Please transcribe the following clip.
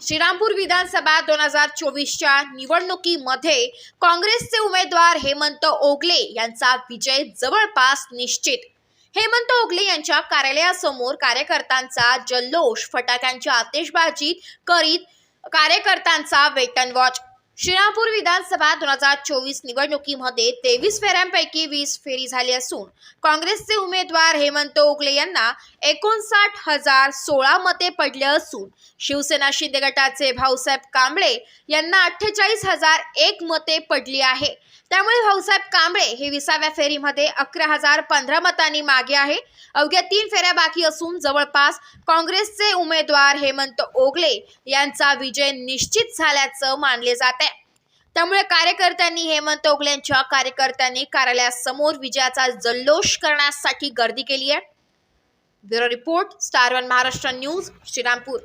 श्रीरामपूर विधानसभा दोन हजार चोवीसच्या निवडणुकीमध्ये काँग्रेसचे उमेदवार हेमंत ओगले यांचा विजय जवळपास निश्चित. हेमंत ओगले यांच्या कार्यालयासमोर कार्यकर्त्यांचा जल्लोष फटाक्यांच्या आतिषबाजी करीत कार्यकर्त्यांचा वेटन वॉच श्रीरामपूर विधानसभा दोन हजार चोवीस निवडणुकीमध्ये तेवीस फेऱ्यांपैकी वीस फेरी झाली असून काँग्रेसचे उमेदवार हेमंत ओगले यांना एकोणसाठ हजार सोळा मते पडले असून शिवसेना शिंदे गटाचे भाऊसाहेब कांबळे यांना अठ्ठेचाळीस हजार एक मते पडली आहे. त्यामुळे भाऊसाहेब कांबळे हे विसाव्या फेरीमध्ये अकरा हजार पंधरा मतांनी मागे आहे. अवघ्या तीन फेऱ्या बाकी असून जवळपास काँग्रेसचे उमेदवार हेमंत ओगले यांचा विजय निश्चित झाल्याचं मानले जात आहे. त्यामुळे कार्यकर्त्यांनी हेमंत ओगले यांच्या कार्यकर्त्यांनी कार्यालयासमोर विजयाचा जल्लोष करण्यासाठी गर्दी केली आहे. Bureau report star one Maharashtra news Shrirampur.